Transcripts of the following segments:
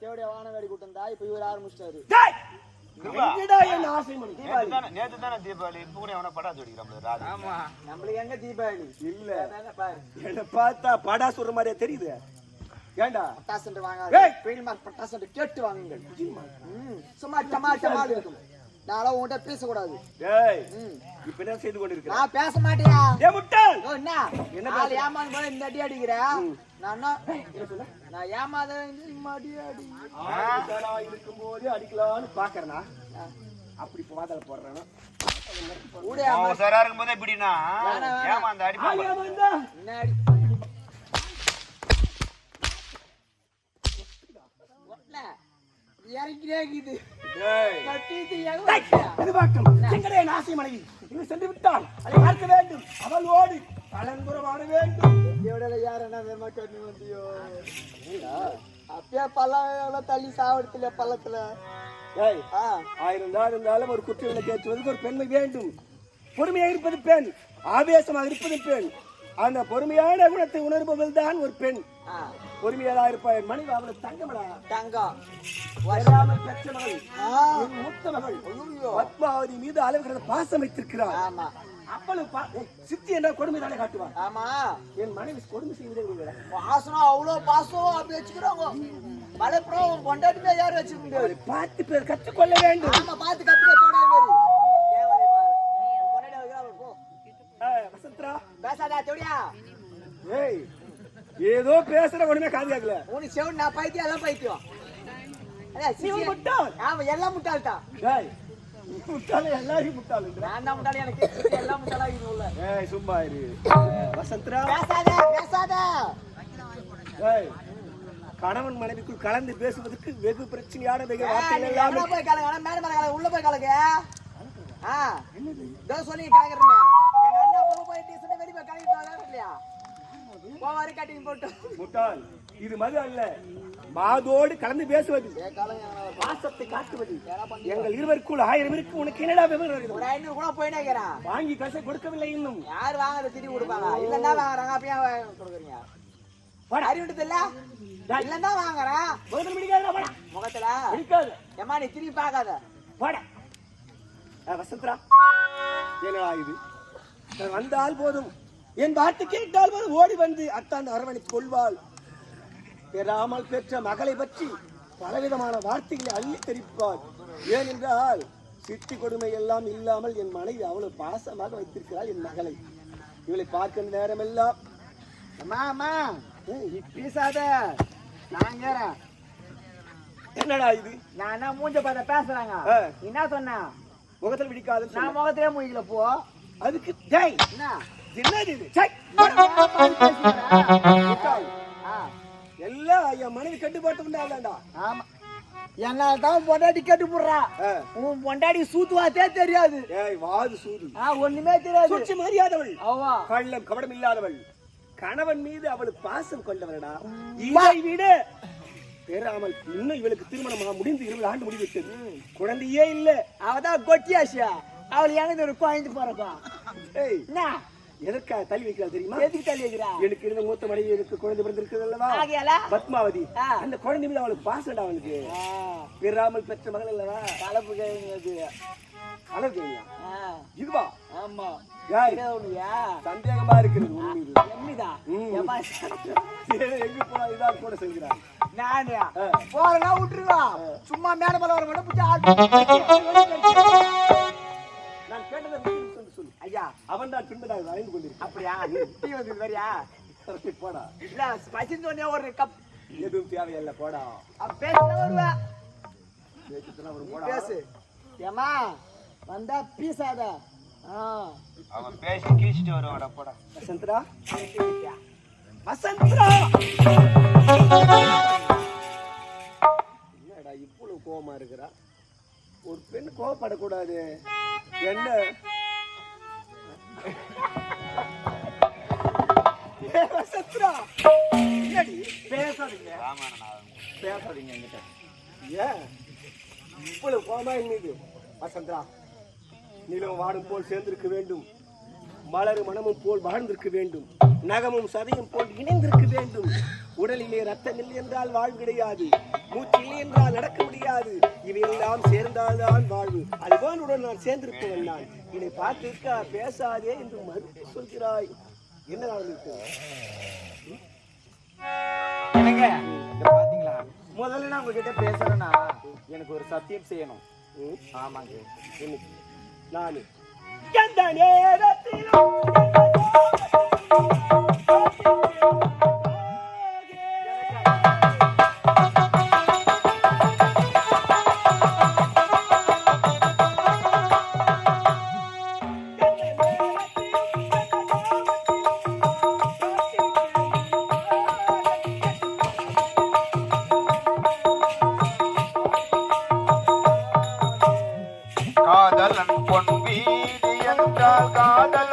தேவடைய வான வேடி கூட்டம் இப்ப இவர் ஆரம்பிச்சிட்டாரு. நேத்து தீபாவளி. தானே நேத்து தானே தீபாவளி. இப்ப கூட எவனா வெடிக்கிறான் ஆமா. நம்மளுக்கு எங்க தீபாவளி? இல்ல. என்ன பார்த்தா படா சொல்ற மாதிரியா தெரியுது. ஏண்டா? பட்டாசு வாங்க பட்டாசு கேட்டு வாங்குங்கள். சும்மா டமா டமால் இருக்கும். நானும் உன்கிட்ட பேசக்கூடாது. டேய். இப்ப என்ன செய்து கொண்டிருக்கிறான் நான் பேச மாட்டியா முட்டாள்! ஓ, என்ன? என்ன நாலு ஏமாந்து போல இந்த அடி அடிக்கிற? நான் என்ன? நான் ஏமாத அடி அடி. ஆளுதானா இருக்கும்போது அடிக்கலாம்னு பாக்குறனா? அப்படி பாதல போடுறானா? கூட அவன் சரா இருக்கும்போதே இப்படின்னா வேணாம், வேணாம். ஏமா அந்த அடிப்பா ஆலியா வந்தா என்ன அடி? வச்சியா? எதிர்பார்க்கும் மனைவி இவன் சென்று விட்டால் அதை பார்க்க வேண்டும். அவள் ஓடி. கலந்துரவாட வேண்டும். தேவடையில யார் என்ன வேமா கண்ணி வந்தியோ? அப்பயே பள்ளம் எவ்வளவு தள்ளி சாவடத்துல பள்ளத்துல ஆயிரம் தான் இருந்தாலும் ஒரு குற்ற விளக்கு ஏற்றுவதற்கு ஒரு பெண்மை வேண்டும். பொறுமையாக இருப்பது பெண். ஆவேசமாக இருப்பது பெண். அந்த பொறுமையான குணத்தை உணர்பவள் தான் ஒரு பெண். ஆ. பொறுமையாக இருப்பாள் மனைவி அவளை தங்கமடா. தங்கம். வராமல் பெற்ற மகள். மூத்த மகள். பத்மாவதி மீது அளவுகிறத பாசம் வைத்திருக்கிறார் ஆமா. ஏய், சித்தி என்ற கொடுமை தானே காட்டுவார் ஆமா. என் மனைவி கொடுமை செய்வதே இல்லை பாசனம் அவ்வளவு பாசம் அப்படி வச்சுக்கிறாங்க மலைப்புறம் உன் பொண்டாட்டிமே யாரும் வச்சுக்க முடியாது? பார்த்து பிறர் கற்றுக்கொள்ள வேண்டும். ஆமா பாத்து கத்துக்க பேசாதா தேவடியா ஏய் ஏதோ பேசுற ஒண்ணுமே காது கேட்கல உனக்கு செவன் நான் பைத்தியம் எல்லாம் பைத்தியம். முட்டாள். எல்லாம் முட்டாள் தான் டேய் முட்டாள எல்லாரையும் முட்டாளுன்ற நான் தான் முட்டாள் எனக்கு எல்லாம் முட்டாளா உள்ள ஏய் சும்மா இரு. வசந்தரா. பேசாத பேசாத. ஏய் கணவன் மனைவிக்குள் கலந்து பேசுவதற்கு வெகு பிரச்சனையான வெகு வார்த்தைகள் எல்லாம். போய் கலங்க மேல மேல உள்ள போய் கலங்க. ஆ இதோ சொல்லி கலங்குறீங்க. போவாரு கட்டிங் போட்டு முட்டாள். இது மது அல்ல. மாதோடு கலந்து பேசுவது. பாசத்தை காட்டுவது. எங்கள் இருவருக்குள் ஆயிரம் இருக்கு. உனக்கு என்னடா விவரம் இருக்குது? ஒரு ஐநூறு கூட போயினே இருக்கிறான் வாங்கி காசை கொடுக்கவில்லை இன்னும். யார் வாங்குறத திருப்பி கொடுப்பாங்க? இல்லன்னா வாங்குறாங்க வாங்கி கொடுக்குறீங்க. வாடா. அறிவிட்டது இல்ல? இல்லன்னா வாங்குறேன். முதல்ல பிடிக்காதுடா, வாடா. முகத்துல? பிடிக்காது ஏமா நீ திரும்பி பார்க்காத. ஆ, வசந்தரா. என்னடா இது வந்தால் போதும். என் வார்த்தை கேட்டால் போதும் ஓடி வந்து அத்தான் அரவணைத்துக் கொள்வாள். பெறாமல் பெற்ற மகளை பற்றி பலவிதமான வார்த்தைகளை அள்ளி தெரிப்பாள் ஏனென்றால் சித்தி கொடுமை எல்லாம் இல்லாமல் என் மனைவி அவ்வளவு பாசமாக வைத்திருக்கிறாள் என் மகளை. இவளை பார்க்கிற நேரமெல்லாம் அம்மா அம்மா நீ பேசாத. நான் கேறேன் என்னடா இது? நான் மூஞ்ச பார்த்த பேசுறாங்க? என்ன சொன்ன? முகத்தில் பிடிக்காதுன்னு சொன்ன. நான் முகத்திலே மூஞ்சில போ. அதுக்கு டேய் என்ன? என்னது இது? எல்லாம் என் மனைவி கட்டுப்பாட்டு உண்டாடா ஆமா. என்னால தான் பொண்டாட்டி கட்டு போடுறா. உன் பொண்டாட்டி சூத்துவாத்தே தெரியாது. ஏய் வாது சூது. ஆ ஒண்ணுமே தெரியாது. சூழ்ச்சி மரியாதவள் அவா கள்ளம் கபடம் இல்லாதவள். கணவன் மீது அவளுக்கு பாசம் கொண்டவளடா. இதை விட பெறாமல் இன்னும் இவளுக்கு திருமணமாக முடிந்து இருபது ஆண்டு முடிவிட்டது குழந்தையே இல்ல. அவதான் கொட்டியாசியா? அவள் எனக்கு ஒரு குழந்தை போறப்பா. ஏய். என்ன? எதற்காக தள்ளி வைக்கிறா தெரியுமா? எதுக்கு தள்ளி வைக்கிறா எனக்கு இருந்த மூத்த மனைவி எனக்கு குழந்தை பிறந்திருக்கிறது அல்லவா? பத்மாவதி. அந்த குழந்தை மீது அவளுக்கு பாசம்டா அவனுக்கு ஆ, பெறாமல் பெற்ற மகள் அல்லவா? கலப்பு அழகு இதுவா? ஆமா. சந்தேகமா இருக்கிறது சரி, எங்க போனா இதான் கூட செஞ்சுறாங்க நானு விட்டுருவா. சும்மா மேட மேல வர மட்டும் ஐயா அவன் தான் பின்பதாக வாழ்ந்து கொண்டிருக்கான். அப்படியா? டீ வந்து வரியா போடா. இல்ல பசிந்து உடனே ஒரு கப் எதுவும் தேவையில்ல போடா. வருவா. பேச்சுத்தெல்லாம் ஒரு பேசு. ஏமா வந்தா பீசாத ஆ. அவன் பேசி கீழ்ச்சிட்டு வருவாடா போடா. வசந்தரா? வசந்தரா? என்னடா இவ்வளவு கோவமா இருக்கிறா? ஒரு பெண் கோவப்படக்கூடாது. என்ன? பேசாதீங்க பேசாதீங்க என்கிட்ட ஏன் இவ்வளவு கோமா மீது வசந்தரா நிலம் வாடும் போல் சேர்ந்திருக்க வேண்டும் மலர் மனமும் போல் வாழ்ந்திருக்க வேண்டும் நகமும் சதையும் போல் இணைந்திருக்க வேண்டும் உடலிலே ரத்தம் இல்லை என்றால் வாழ்வு கிடையாது. மூச்சு இல்லை என்றால் நடக்க முடியாது. இவையெல்லாம் சேர்ந்தால்தான் வாழ்வு. அதுபோல் உடன் நான் சேர்ந்திருப்பவன் நான். என்னை பார்த்திருக்கா பேசாதே என்று மறுத்து சொல்கிறாய். என்ன நடந்திருக்கு என்னங்க? பாத்தீங்களா முதல்ல நான் உங்ககிட்ட பேசுறேன்னா எனக்கு ஒரு சத்தியம் செய்யணும்? ஆமாங்க. என்ன? நானு. எந்த நேரத்திலும் காதலன் பொன் வீதி என்றால் காதல்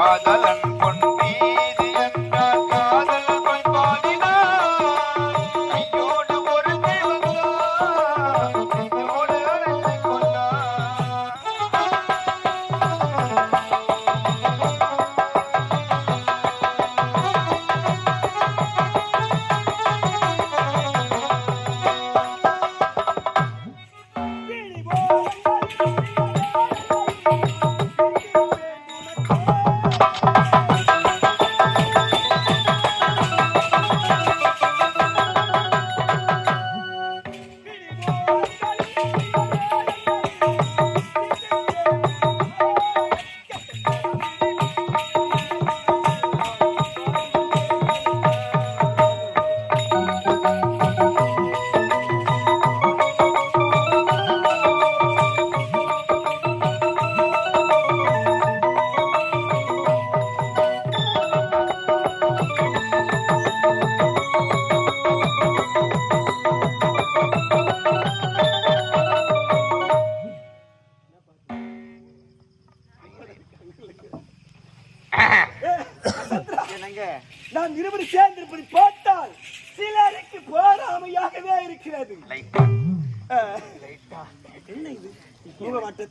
காதலன்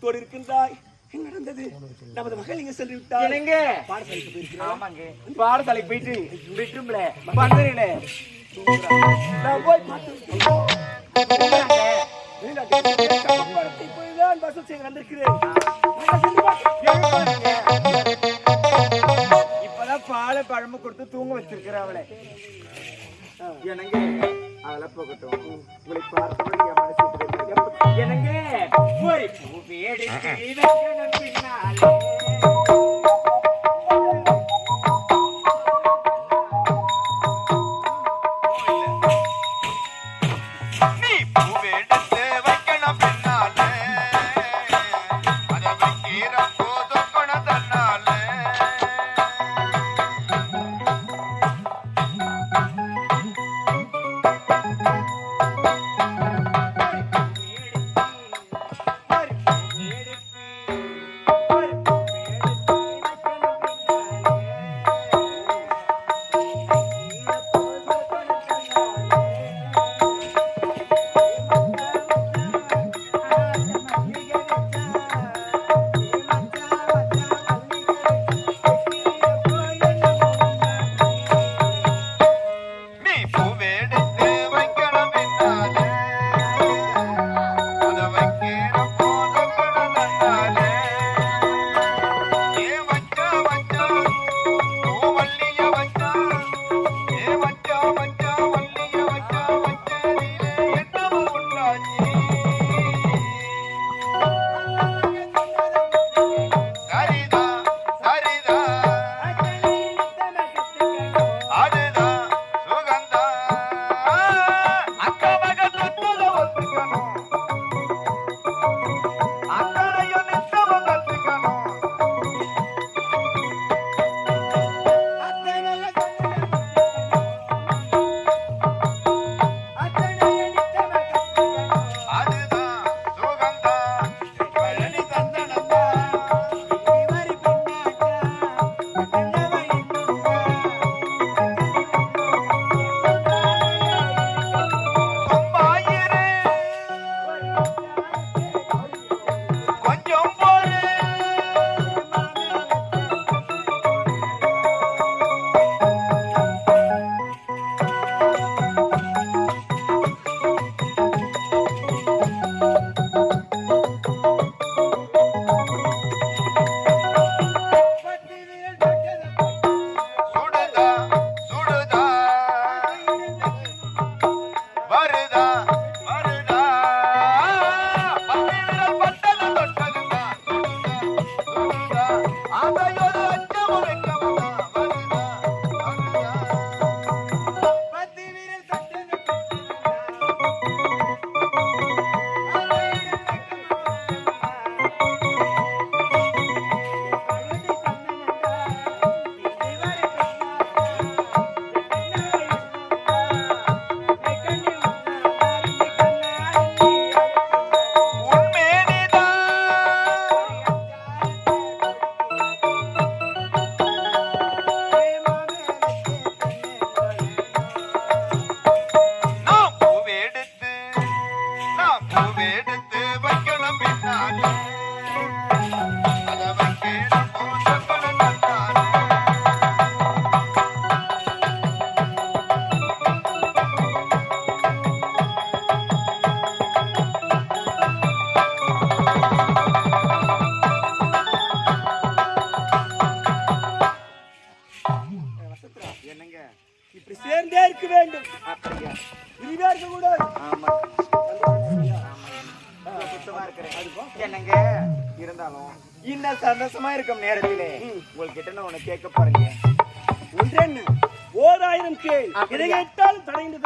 முகமாட்டத்தோடு இருக்கின்றாய். என்ன நடந்தது? நமது மகள் இங்க சென்று விட்டார் என்னங்க? பாடசாலைக்கு ஆமாங்க. பாடசாலைக்கு போயிட்டு விட்டுரும்ல பந்தரில நான் போய் பார்த்து கம்பளத்தை போய்தான் வந்திருக்கிறேன் பார்க்கிறேன். இப்பதான் பாலை பழம கொடுத்து தூங்க வச்சிருக்கிற அவளை. என்னங்க? அதெல்லாம் போகட்டும். உங்களை பார்த்தபடி என் மனசு என்னங்க ஒரு எடுத்து வைக்கணும் பின்னாலே. சந்தோஷமா இருக்கும் நேரத்திலே. உங்ககிட்ட நான் உன்னை கேட்க பாருங்க ஒன்றென்ன ஓராயிரம் கேள். அப்படியா? இதை கேட்டாலும் தடைந்து